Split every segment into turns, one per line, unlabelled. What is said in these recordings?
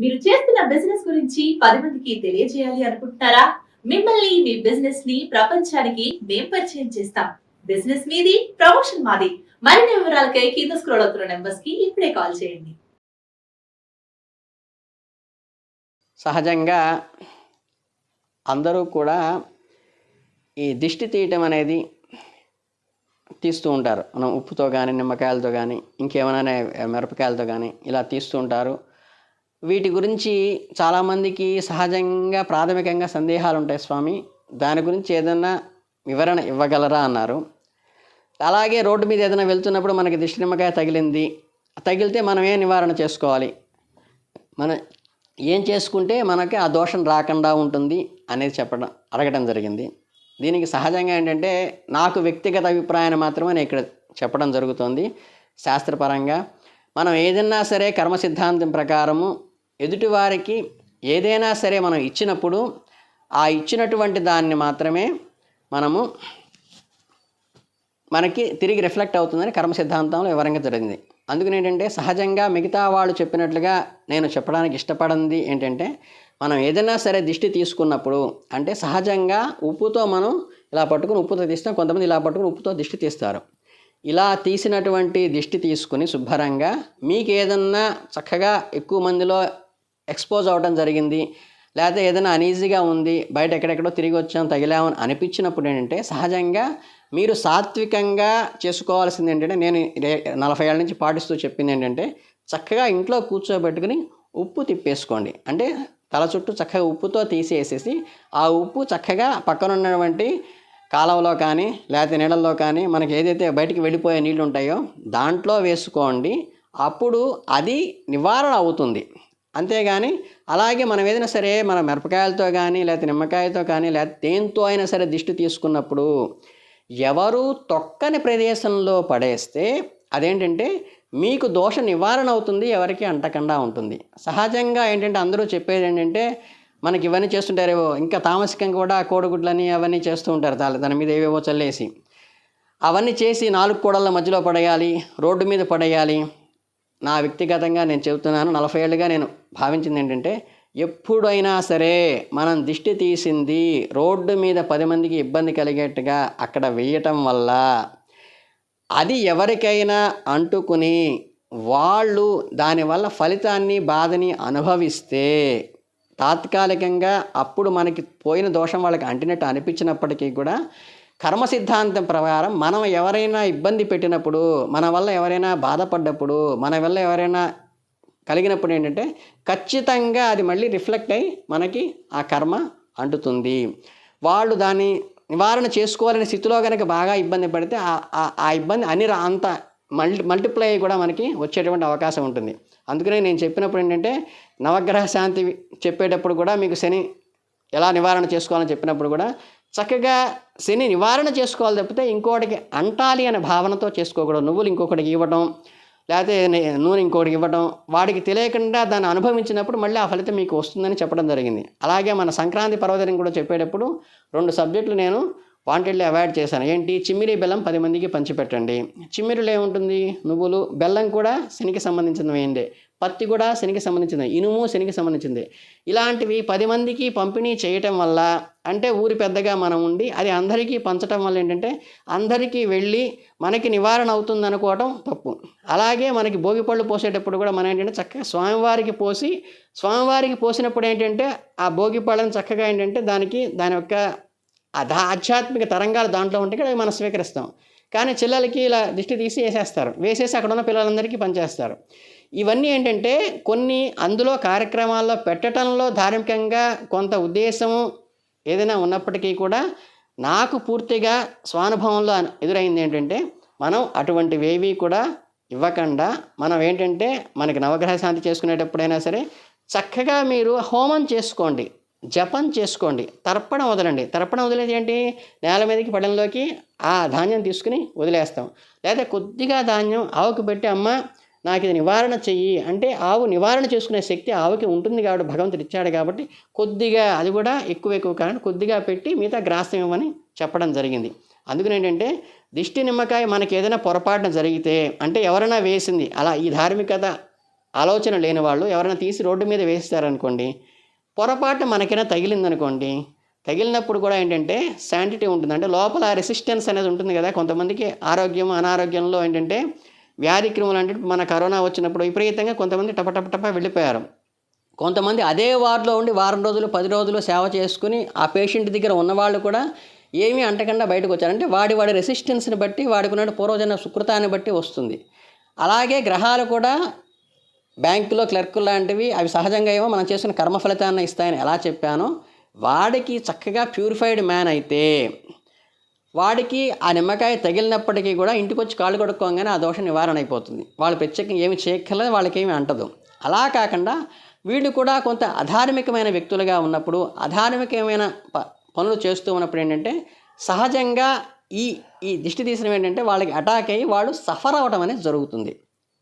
మీరు చేస్తున్న బిజినెస్ గురించి పది మందికి తెలియజేయాలి అనుకుంటున్నారా? మిమ్మల్ని మీ బిజినెస్ని ప్రపంచానికి మేం పరిచయం చేస్తాం. బిజినెస్ మీది ప్రమోషన్ మాది. మరిన్ని వివరాలకై కింద స్క్రోల్ అవుతున్న నెంబర్స్కి ఇప్పుడే కాల్ చేయండి.
సహజంగా అందరూ కూడా ఈ దిష్టి తీయటం అనేది తీస్తూ ఉంటారు. మనం ఉప్పుతో కానీ నిమ్మకాయలతో కానీ ఇంకేమైనా మిరపకాయలతో కానీ ఇలా తీస్తూ ఉంటారు. వీటి గురించి చాలామందికి సహజంగా ప్రాథమికంగా సందేహాలు ఉంటాయి స్వామి. దాని గురించి ఏదైనా వివరణ ఇవ్వగలరా అన్నారు. అలాగే రోడ్డు మీద ఏదైనా వెళ్తున్నప్పుడు మనకి దిష్టి నిమ్మకాయ తగిలింది. తగిలితే మనం ఏ నివారణ చేసుకోవాలి? మన ఏం చేసుకుంటే మనకి ఆ దోషం రాకుండా ఉంటుంది అనేది చెప్పడం అడగడం జరిగింది. దీనికి సహజంగా ఏంటంటే నాకు వ్యక్తిగత అభిప్రాయాన్ని మాత్రమే నేను ఇక్కడ చెప్పడం జరుగుతుంది. శాస్త్రపరంగా మనం ఏదన్నా సరే కర్మ సిద్ధాంతం ప్రకారము ఎదుటివారికి ఏదైనా సరే మనం ఇచ్చినప్పుడు ఆ ఇచ్చినటువంటి దాన్ని మాత్రమే మనము మనకి తిరిగి రిఫ్లెక్ట్ అవుతుందని కర్మ సిద్ధాంతంలో వివరంగా జరిగింది. అందుకని ఏంటంటే సహజంగా మిగతా వాళ్ళు చెప్పినట్లుగా నేను చెప్పడానికి ఇష్టపడింది ఏంటంటే మనం ఏదైనా సరే దిష్టి తీసుకున్నప్పుడు అంటే సహజంగా ఉప్పుతో మనం ఇలా పట్టుకుని ఉప్పుతో తీస్తాం. కొంతమంది ఇలా పట్టుకుని ఉప్పుతో దిష్టి తీస్తారు. ఇలా తీసినటువంటి దిష్టి తీసుకుని శుభ్రంగా మీకు ఏదన్నా చక్కగా ఎక్కువ మందిలో ఎక్స్పోజ్ అవ్వడం జరిగింది. లేకపోతే ఏదైనా అనీజీగా ఉంది బయట ఎక్కడెక్కడో తిరిగి వచ్చాం తగిలామని అనిపించినప్పుడు ఏంటంటే సహజంగా మీరు సాత్వికంగా చేసుకోవాల్సింది ఏంటంటే నేను నలభై ఏళ్ళ నుంచి పాటిస్తూ చెప్పింది ఏంటంటే చక్కగా ఇంట్లో కూర్చోబెట్టుకుని ఉప్పు తిప్పేసుకోండి. అంటే తల చుట్టూ చక్కగా ఉప్పుతో తీసేసేసి ఆ ఉప్పు చక్కగా పక్కన ఉన్నటువంటి కాలువలో కానీ లేకపోతే నీళ్ళల్లో కానీ మనకి ఏదైతే బయటికి వెళ్ళిపోయే నీళ్ళు ఉంటాయో దాంట్లో వేసుకోండి. అప్పుడు అది నివారణ అవుతుంది. అంతేగాని అలాగే మనం ఏదైనా సరే మన మిరపకాయలతో కానీ లేకపోతే నిమ్మకాయతో కానీ లేకపోతే దేంతో అయినా సరే దిష్టి తీసుకున్నప్పుడు ఎవరు తొక్కని ప్రదేశంలో పడేస్తే అదేంటంటే మీకు దోష నివారణ అవుతుంది ఎవరికి అంటకుండా ఉంటుంది. సహజంగా ఏంటంటే అందరూ చెప్పేది ఏంటంటే మనకి ఇవన్నీ చేస్తుంటారు ఇంకా తామసికంగా కూడా కోడిగుడ్లని అవన్నీ చేస్తూ ఉంటారు దాని దాని మీద ఏవేవో చల్లేసి. అవన్నీ చేసి నాలుగు కోడళ్ళ మధ్యలో పడేయాలి రోడ్డు మీద పడేయాలి నా వ్యక్తిగతంగా నేను చెబుతున్నాను నలభై ఏళ్ళుగా నేను భావించింది ఏంటంటే ఎప్పుడైనా సరే మనం దిష్టి తీసింది రోడ్డు మీద పది మందికి ఇబ్బంది కలిగేట్టుగా అక్కడ వేయటం వల్ల అది ఎవరికైనా అంటుకుని వాళ్ళు దానివల్ల ఫలితాన్ని బాధని అనుభవిస్తే తాత్కాలికంగా అప్పుడు మనకి పోయిన దోషం వాళ్ళకి అంటినట్టు అనిపించినప్పటికీ కూడా కర్మ సిద్ధాంతం ప్రకారం మనం ఎవరైనా ఇబ్బంది పెట్టినప్పుడు మన వల్ల ఎవరైనా బాధపడ్డప్పుడు మన వల్ల ఎవరైనా కలిగినప్పుడు ఏంటంటే ఖచ్చితంగా అది మళ్ళీ రిఫ్లెక్ట్ అయ్యి మనకి ఆ కర్మ అంటుతుంది. వాళ్ళు దాన్ని నివారణ చేసుకోవాలనే స్థితిలో కనుక బాగా ఇబ్బంది పడితే ఆ- ఆ- ఇబ్బంది అన్ని రా- అంత మల్టీ మల్టిప్లై అయ్యి కూడా మనకి వచ్చేటువంటి అవకాశం ఉంటుంది. అందుకనే నేను చెప్పినప్పుడు ఏంటంటే నవగ్రహ శాంతి చెప్పేటప్పుడు కూడా మీకు శని ఎలా నివారణ చేసుకోవాలని చెప్పినప్పుడు కూడా చక్కగా శని నివారణ చేసుకోవాలి తప్పితే ఇంకోటికి అంటాలి అనే భావనతో చేసుకోకూడదు. నువ్వులు ఇంకొకటికి ఇవ్వడం లేకపోతే నూనె ఇంకోటికి ఇవ్వడం వాడికి తెలియకుండా దాన్ని అనుభవించినప్పుడు మళ్ళీ ఆ ఫలితం మీకు వస్తుందని చెప్పడం జరిగింది. అలాగే మన సంక్రాంతి పర్వదినం కూడా చెప్పేటప్పుడు రెండు సబ్జెక్టులు నేను వాంటెడ్లీ అవాయిడ్ చేశాను. ఏంటి? చిమ్మిరి బెల్లం పది మందికి పంచిపెట్టండి. చిమ్మిరిలో ఏముంటుంది? నువ్వులు బెల్లం కూడా శనికి సంబంధించినవైంది పత్తి కూడా శనికి సంబంధించింది ఇనుము శనికి సంబంధించింది. ఇలాంటివి పది మందికి పంపిణీ చేయటం వల్ల అంటే ఊరి పెద్దగా మనం ఉండి అది అందరికీ పంచటం వల్ల ఏంటంటే అందరికీ వెళ్ళి మనకి నివారణ అవుతుంది అనుకోవటం తప్పు. అలాగే మనకి భోగిపళ్ళు పోసేటప్పుడు కూడా మనం ఏంటంటే చక్కగా స్వామివారికి పోసి స్వామివారికి పోసినప్పుడు ఏంటంటే ఆ భోగిపళ్ళని చక్కగా ఏంటంటే దానికి దాని యొక్క అధ ఆధ్యాత్మిక తరంగాలు దాంట్లో ఉంటే కూడా మనం స్వీకరిస్తాం. కానీ చిల్లలకి ఇలా దిష్టి తీసి వేసేస్తారు. వేసేసి అక్కడ ఉన్న పిల్లలందరికీ పనిచేస్తారు ఇవన్నీ ఏంటంటే కొన్ని అందులో కార్యక్రమాల్లో పెట్టడంలో ధార్మికంగా కొంత ఉద్దేశము ఏదైనా ఉన్నప్పటికీ కూడా నాకు పూర్తిగా స్వానుభవంలో ఎదురైంది ఏంటంటే మనం అటువంటివేవి కూడా ఇవ్వకుండా మనం ఏంటంటే మనకి నవగ్రహ శాంతి చేసుకునేటప్పుడైనా సరే చక్కగా మీరు హోమం చేసుకోండి. జపం చేసుకోండి. తర్పణం వదలండి. తర్పణం వదిలేది ఏంటి? నేల మీదకి పడంలోకి ఆ ధాన్యం తీసుకుని వదిలేస్తాం. లేదా కొద్దిగా ధాన్యం ఆవుకు పెట్టి అమ్మ నాకు ఇది నివారణ చెయ్యి. అంటే ఆవు నివారణ చేసుకునే శక్తి ఆవుకి ఉంటుంది కాబట్టి భగవంతుడు ఇచ్చాడు కాబట్టి కొద్దిగా అది కూడా ఎక్కువ ఎక్కువ కాకుండా కొద్దిగా పెట్టి మిగతా గ్రాసం ఇవ్వమని చెప్పడం జరిగింది. అందుకని ఏంటంటే దిష్టి నిమ్మకాయ మనకి ఏదైనా పొరపాటున జరిగితే అంటే ఎవరైనా వేసింది అలా ఈ ధార్మికత ఆలోచన లేని వాళ్ళు ఎవరైనా తీసి రోడ్డు మీద వేస్తారనుకోండి పొరపాటు మనకైనా తగిలిందనుకోండి తగిలినప్పుడు కూడా ఏంటంటే శాంటిటీ ఉంటుంది. అంటే లోపల రెసిస్టెన్స్ అనేది ఉంటుంది కదా. కొంతమందికి ఆరోగ్యం అనారోగ్యంలో ఏంటంటే వ్యాధి క్రిములు అంటే మన కరోనా వచ్చినప్పుడు విపరీతంగా కొంతమంది టపటపటప వెళ్ళిపోయారు. కొంతమంది అదే వార్డులో ఉండి వారం రోజులు పది రోజులు సేవ చేసుకుని ఆ పేషెంట్ దగ్గర ఉన్నవాళ్ళు కూడా ఏమీ అంటకుండా బయటకు వచ్చారు. అంటే వాడి వాడి రెసిస్టెన్స్ని బట్టి వాడికి ఉన్న పూర్వజన సుకృతాన్ని బట్టి వస్తుంది. అలాగే గ్రహాలు కూడా బ్యాంకులో క్లర్క్ లాంటివి అవి సహజంగా ఏమో మనం చేసిన కర్మ ఫలితాన్ని ఇస్తాయని ఎలా చెప్పానో వాడికి చక్కగా ప్యూరిఫైడ్ మ్యాన్ అయితే వాడికి ఆ నిమ్మకాయ తగిలినప్పటికీ కూడా ఇంటికి వచ్చి కాళ్ళు కొడుకోగానే ఆ దోషం నివారణ అయిపోతుంది. వాళ్ళు ప్రత్యేకంగా ఏమి చేయక్కర్లేదు వాళ్ళకేమి అంటదు. అలా కాకుండా వీళ్ళు కూడా కొంత అధార్మికమైన వ్యక్తులుగా ఉన్నప్పుడు అధార్మికమైన ప పనులు చేస్తూ ఉన్నప్పుడు ఏంటంటే సహజంగా ఈ ఈ దిష్టి తీసిన ఏంటంటే వాళ్ళకి అటాక్ అయ్యి వాళ్ళు సఫర్ అవ్వడం అనేది జరుగుతుంది.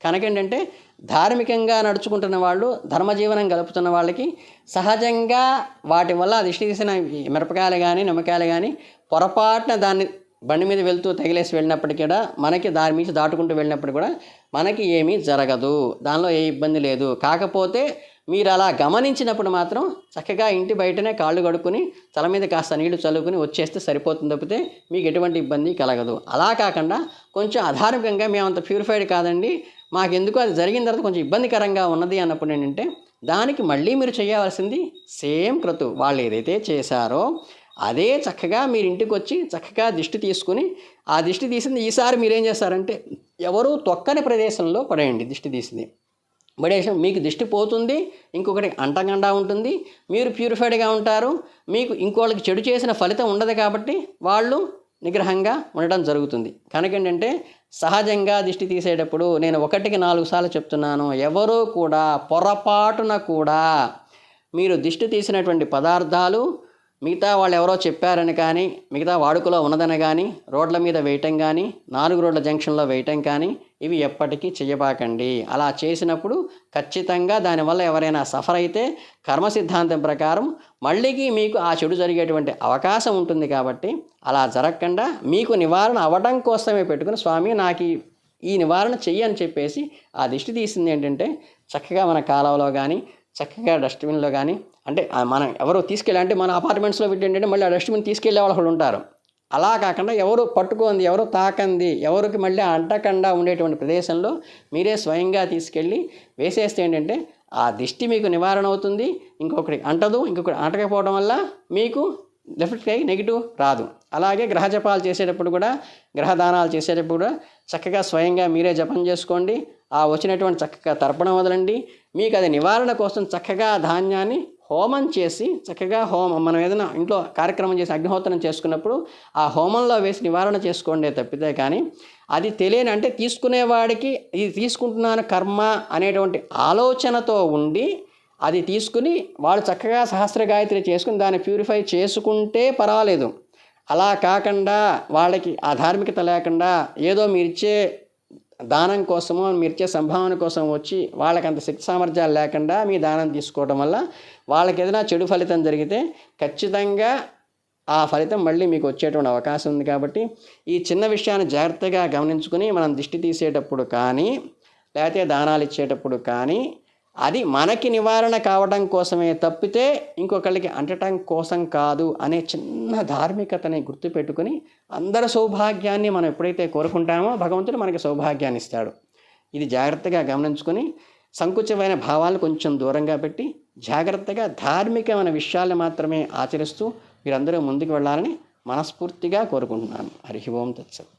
కనుక ఏంటంటే ధార్మికంగా నడుచుకుంటున్న వాళ్ళు ధర్మజీవనం గడుపుతున్న వాళ్ళకి సహజంగా వాటి వల్ల ఆ తీసిన మిరపకాయలు కానీ నిమ్మకాయలు కానీ పొరపాటున దాన్ని బండి మీద వెళ్తూ తగిలేసి వెళ్ళినప్పటికీ కూడా మనకి దాని మీద దాటుకుంటూ వెళ్ళినప్పుడు కూడా మనకి ఏమీ జరగదు. దానిలో ఏ ఇబ్బంది లేదు. కాకపోతే మీరు అలా గమనించినప్పుడు మాత్రం చక్కగా ఇంటి బయటనే కాళ్ళు కడుక్కుని తల మీద కాస్త నీళ్ళు చల్లుకుని వచ్చేస్తే సరిపోతుంది తప్పితే మీకు ఎటువంటి ఇబ్బంది కలగదు. అలా కాకుండా కొంచెం అధార్మికంగా మేము అంత ప్యూరిఫైడ్ కాదండి. మాకెందుకు? అది జరిగిన తర్వాత కొంచెం ఇబ్బందికరంగా ఉన్నది అన్నప్పుడు ఏంటంటే దానికి మళ్ళీ మీరు చేయవలసింది సేమ్ క్రతు. వాళ్ళు ఏదైతే చేశారో అదే చక్కగా మీరు ఇంటికి వచ్చి చక్కగా దిష్టి తీసుకుని ఆ దిష్టి తీసింది ఈసారి మీరేం చేస్తారంటే ఎవరు తొక్కని ప్రదేశంలో పడేయండి దిష్టి తీసింది. పడేసం మీకు దిష్టి పోతుంది ఇంకొకటి అంటగండా ఉంటుంది మీరు ప్యూరిఫైడ్గా ఉంటారు మీకు ఇంకోళ్ళకి చెడు చేసిన ఫలితం ఉండదు కాబట్టి వాళ్ళు నిగ్రహంగా ఉండడం జరుగుతుంది. కనుక ఏంటంటే సహజంగా దిష్టి తీసేటప్పుడు నేను ఒకటికి నాలుగు సార్లు చెప్తున్నాను. ఎవరూ కూడా పొరపాటున కూడా మీరు దిష్టి తీసినటువంటి పదార్థాలు మిగతా వాళ్ళు ఎవరో చెప్పారని కానీ మిగతా వాడుకలో ఉన్నదని కానీ రోడ్ల మీద వేయటం కానీ నాలుగు రోడ్ల జంక్షన్లో వేయటం కానీ ఇవి ఎప్పటికీ చేయబాకండి అలా చేసినప్పుడు ఖచ్చితంగా దానివల్ల ఎవరైనా సఫర్ అయితే కర్మ సిద్ధాంతం ప్రకారం మళ్ళీకి మీకు ఆ చెడు జరిగేటువంటి అవకాశం ఉంటుంది కాబట్టి అలా జరగకుండా మీకు నివారణ అవ్వడం కోసమే పెట్టుకుని స్వామి నాకు ఈ- నివారణ చెయ్యి అని చెప్పేసి ఆ దిష్టి తీసింది ఏంటంటే చక్కగా మన కాలంలో కానీ చక్కగా డస్ట్బిన్లో కానీ అంటే మనం ఎవరో తీసుకెళ్ళి అంటే మన అపార్ట్మెంట్స్లో పెట్టి ఏంటంటే మళ్ళీ ఆ డస్ట్బిన్ తీసుకెళ్ళే వాళ్ళు ఉంటారు. అలా కాకుండా ఎవరు పట్టుకోంది ఎవరు తాకంది ఎవరికి మళ్ళీ అంటకుండా ఉండేటువంటి ప్రదేశంలో మీరే స్వయంగా తీసుకెళ్ళి వేసేస్తే ఏంటంటే ఆ దిష్టి మీకు నివారణ అవుతుంది. ఇంకొకటి అంటదు ఇంకొకటి అంటకపోవడం వల్ల మీకు లెఫ్ట్ అయ్యి నెగిటివ్ రాదు. అలాగే గ్రహ జపాలు చేసేటప్పుడు కూడా గ్రహ దానాలు చేసేటప్పుడు కూడా చక్కగా స్వయంగా మీరే జపం చేసుకోండి. ఆ వచ్చినటువంటి చక్కగా తర్పణం వదలండి. మీకు అది నివారణ కోసం చక్కగా ధాన్యాన్ని హోమం చేసి చక్కగా హోమం మనం ఏదైనా ఇంట్లో కార్యక్రమం చేసి అగ్నిహోత్రం చేసుకున్నప్పుడు ఆ హోమంలో వేసి నివారణ చేసుకోండి తప్పితే కానీ అది తెలియని అంటే తీసుకునేవాడికి ఇది తీసుకుంటున్నాను కర్మ అనేటువంటి ఆలోచనతో ఉండి అది తీసుకుని వాళ్ళు చక్కగా సహస్ర గాయత్రి చేసుకుని దాన్ని ప్యూరిఫై చేసుకుంటే పర్వాలేదు. అలా కాకుండా వాళ్ళకి ఆ ధార్మికత లేకుండా ఏదో మీరిచ్చే దానం కోసమో మీరిచ్చే సంభావన కోసం వచ్చి వాళ్ళకి అంత శక్తి సామర్థ్యాలు లేకుండా మీ దానం తీసుకోవడం వల్ల వాళ్ళకి ఏదైనా చెడు ఫలితం జరిగితే ఖచ్చితంగా ఆ ఫలితం మళ్ళీ మీకు వచ్చేటువంటి అవకాశం ఉంది కాబట్టి ఈ చిన్న విషయాన్ని జాగ్రత్తగా గమనించుకుని మనం దిష్టి తీసేటప్పుడు కానీ లేకపోతే దానాలు ఇచ్చేటప్పుడు కానీ అది మనకి నివారణ కావడం కోసమే తప్పితే ఇంకొకళ్ళకి అంటటం కోసం కాదు అనే చిన్న ధార్మికతని గుర్తుపెట్టుకుని అందరి సౌభాగ్యాన్ని మనం ఎప్పుడైతే కోరుకుంటామో భగవంతుడు మనకి సౌభాగ్యాన్ని ఇస్తాడు. ఇది జాగ్రత్తగా గమనించుకొని సంకుచమైన భావాలను కొంచెం దూరంగా పెట్టి జాగ్రత్తగా ధార్మికమైన విషయాలు మాత్రమే ఆచరిస్తూ మీరందరూ ముందుకు వెళ్ళాలని మనస్ఫూర్తిగా కోరుకుంటున్నాను. హరి ఓం తత్సత్.